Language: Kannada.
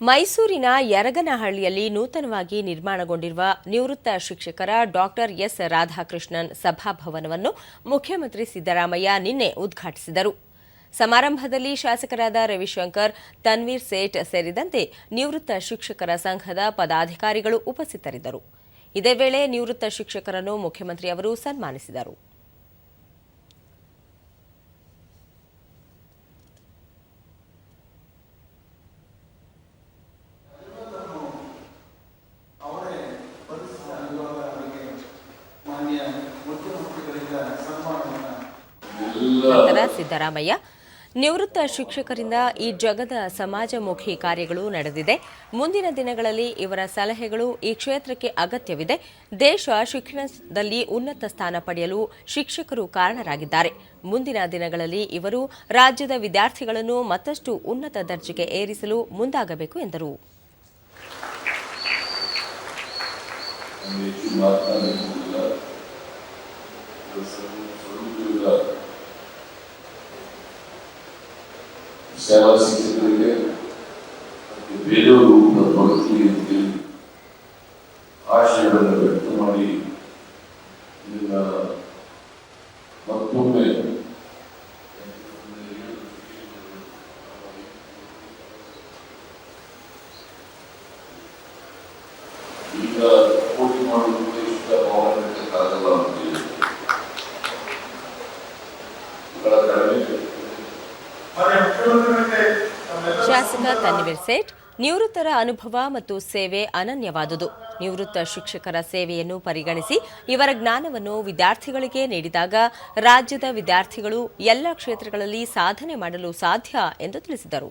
ಮೈಸೂರಿನ ಯರಗನಹಳ್ಳಿಯಲ್ಲಿ ನೂತನವಾಗಿ ನಿರ್ಮಾಣಗೊಂಡಿರುವ ನಿವೃತ್ತ ಶಿಕ್ಷಕರ ಡಾಕ್ಟರ್ ಎಸ್ ರಾಧಾಕೃಷ್ಣನ್ ಸಭಾಭವನವನ್ನು ಮುಖ್ಯಮಂತ್ರಿ ಸಿದ್ದರಾಮಯ್ಯ ನಿನ್ನೆ ಉದ್ಘಾಟಿಸಿದರು. ಸಮಾರಂಭದಲ್ಲಿ ಶಾಸಕರಾದ ರವಿಶಂಕರ್, ತನ್ವೀರ್ ಸೇಠ್ ಸೇರಿದಂತೆ ನಿವೃತ್ತ ಶಿಕ್ಷಕರ ಸಂಘದ ಪದಾಧಿಕಾರಿಗಳು ಉಪಸ್ಥಿತರಿದ್ದರು. ಇದೇ ವೇಳೆ ನಿವೃತ್ತ ಶಿಕ್ಷಕರನ್ನು ಮುಖ್ಯಮಂತ್ರಿ ಅವರು ಸನ್ಮಾನಿಸಿದರು. ನಂತರ ಸಿದ್ದರಾಮಯ್ಯ ನಿವೃತ್ತ ಶಿಕ್ಷಕರಿಂದ ಈ ಜಗದ ಸಮಾಜಮುಖಿ ಕಾರ್ಯಗಳು ನಡೆದಿದೆ. ಮುಂದಿನ ದಿನಗಳಲ್ಲಿ ಇವರ ಸಲಹೆಗಳು ಈ ಕ್ಷೇತ್ರಕ್ಕೆ ಅಗತ್ಯವಿದೆ. ದೇಶ ಶಿಕ್ಷಣದಲ್ಲಿ ಉನ್ನತ ಸ್ಥಾನ ಪಡೆಯಲು ಶಿಕ್ಷಕರು ಕಾರಣರಾಗಿದ್ದಾರೆ. ಮುಂದಿನ ದಿನಗಳಲ್ಲಿ ಇವರು ರಾಜ್ಯದ ವಿದ್ಯಾರ್ಥಿಗಳನ್ನು ಮತ್ತಷ್ಟು ಉನ್ನತ ದರ್ಜೆಗೆ ಏರಿಸಲು ಮುಂದಾಗಬೇಕು ಎಂದರು. ರೂಪದ ಸೇವಾ ಶಿಕ್ಷಕರಿಗೆ ಮತ್ತು ಬೇರೆಯವರು ಬರ್ತೀವಿ ಅಂತೇಳಿ ಆಶಯಗಳನ್ನು ವ್ಯಕ್ತ ಮಾಡಿ ಇದನ್ನ ಮತ್ತೊಮ್ಮೆ ಈಗ ಪೋಟಿ ಮಾಡುವುದು ಇಷ್ಟ ಮುಖ್ಯಮಂತ್ರಿಗಳಿಗೆ ನಮ್ಮೆಲ್ಲ ಶಾಸಕ ತನ್ವೀರ್ ಸೇಠ್ ನಿವೃತ್ತರ ಅನುಭವ ಮತ್ತು ಸೇವೆ ಅನನ್ಯವಾದುದು. ನಿವೃತ್ತ ಶಿಕ್ಷಕರ ಸೇವೆಯನ್ನು ಪರಿಗಣಿಸಿ ಇವರ ಜ್ಞಾನವನ್ನು ವಿದ್ಯಾರ್ಥಿಗಳಿಗೆ ನೀಡಿದಾಗ ರಾಜ್ಯದ ವಿದ್ಯಾರ್ಥಿಗಳು ಎಲ್ಲ ಕ್ಷೇತ್ರಗಳಲ್ಲಿ ಸಾಧನೆ ಮಾಡಲು ಸಾಧ್ಯ ಎಂದು ತಿಳಿಸಿದರು.